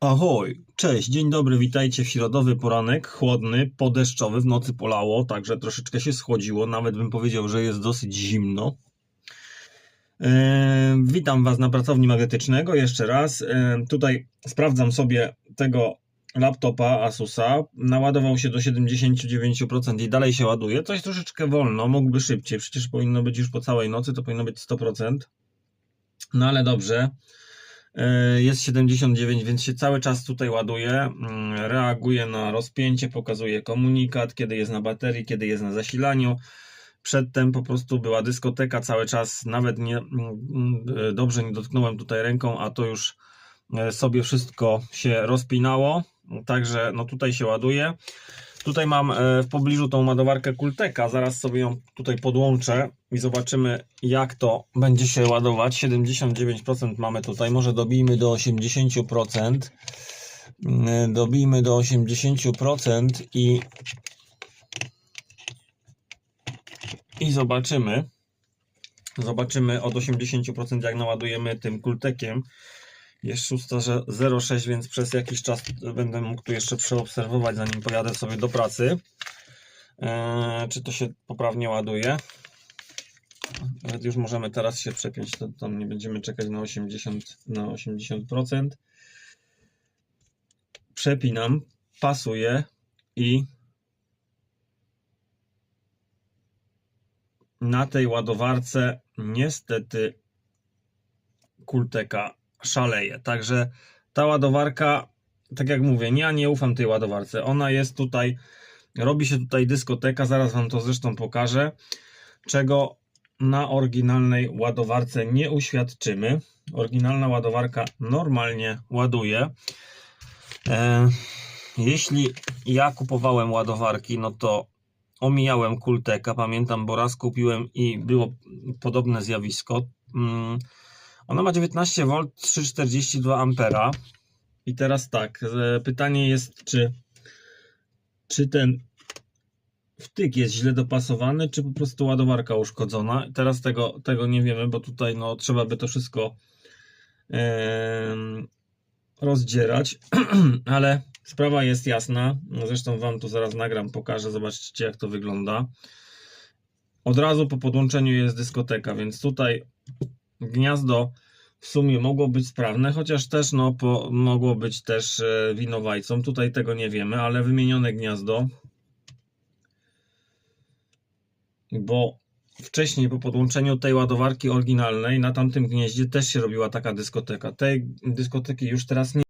Ahoj, cześć, dzień dobry, witajcie w środowy poranek, chłodny, podeszczowy, w nocy polało, także troszeczkę się schłodziło, nawet bym powiedział, że jest dosyć zimno. E, witam Was na pracowni magnetycznego jeszcze raz. E, tutaj sprawdzam sobie tego laptopa Asusa. Naładował się do 79% i dalej się ładuje. Coś troszeczkę wolno, mógłby szybciej, przecież powinno być już po całej nocy, to powinno być 100%. No ale dobrze. E, Jest 79, więc się cały czas tutaj ładuje. Mm, Reaguje na rozpięcie, pokazuje komunikat, kiedy jest na baterii, kiedy jest na zasilaniu. Przedtem po prostu była dyskoteka cały czas, nawet nie mm, mm, dobrze nie dotknąłem tutaj ręką, a to już e, sobie wszystko się rozpinało. Także no tutaj się ładuje. Tutaj mam e, w pobliżu tą ładowarkę Kulteka. Zaraz sobie ją tutaj podłączę i zobaczymy, jak to będzie się ładować. 79% mamy tutaj. Może dobijmy do 80%. Mm, Dobijmy do 80% i, i zobaczymy. Zobaczymy od 80% jak naładujemy tym Kultekiem. Jest 6.06, więc przez jakiś czas będę mógł tu jeszcze przeobserwować, zanim pojadę sobie do pracy. Eee, czy to się poprawnie ładuje? Nawet już możemy teraz się przepiąć, to tam nie będziemy czekać na 80%. Na 80%. Przepinam, pasuję i na tej ładowarce niestety Kulteka szaleje. Także ta ładowarka, tak jak mówię, ja nie ufam tej ładowarce. Ona jest tutaj, robi się tutaj dyskoteka, zaraz Wam to zresztą pokażę, czego na oryginalnej ładowarce nie uświadczymy. Oryginalna ładowarka normalnie ładuje. E, jeśli ja kupowałem ładowarki, no to omijałem Kulteka, pamiętam, bo raz kupiłem i było podobne zjawisko. Mm, ona ma 19V, 342 ampera. I teraz tak, e, pytanie jest, czy, czy ten wtyk jest źle dopasowany, czy po prostu ładowarka uszkodzona. Teraz tego, tego nie wiemy, bo tutaj no, trzeba by to wszystko em, rozdzierać, ale sprawa jest jasna. Zresztą Wam tu zaraz nagram, pokażę, zobaczcie jak to wygląda. Od razu po podłączeniu jest dyskoteka, więc tutaj gniazdo w sumie mogło być sprawne, chociaż też no, po, mogło być też e, winowajcą. Tutaj tego nie wiemy, ale wymienione gniazdo. Bo wcześniej po podłączeniu tej ładowarki oryginalnej na tamtym gnieździe też się robiła taka dyskoteka. Tej dyskoteki już teraz nie